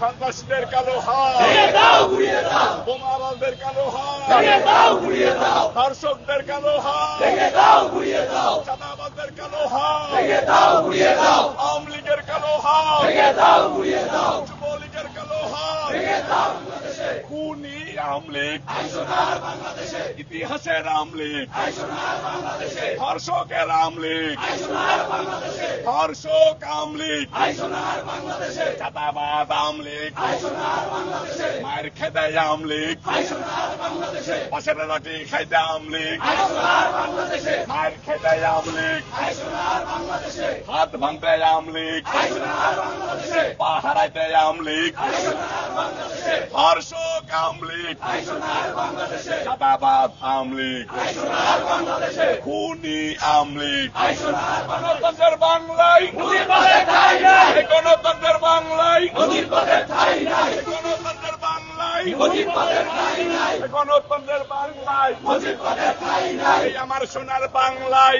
সন্ত্রাসীদের কালো হাত। বোমাবাজদের কালো হাত। ধর্ষকদের কালো দাও কালো হাত। আওয়ামী লীগের কালো হাত। দাও কালো হাত খুনি আওয়ামী লীগ ইতিহাসের আওয়ামী লীগ ধর্ষকের আওয়ামী লীগ ধর্ষক আওয়ামী লীগ চাঁদাবাদ আওয়ামী লীগ মায়ের খেতে আওয়ামী লীগ পাশের রটি খাইতে আওয়ামী লীগ মায়ের খেতে আওয়ামী লীগ হাত ভাঙতে আওয়ামী লীগ। পা হারাইতে আওয়ামী লীগ। লীগ। চাঁদাবাদ আওয়ামী লীগ। খুনি আওয়ামী লীগ। গণতন্ত্রের বাংলায়। গণতন্ত্রের বাংলায়। গণতন্ত্রের বাংলায়। গণতন্ত্রের বাংলায়। আমার সোনার বাংলায়।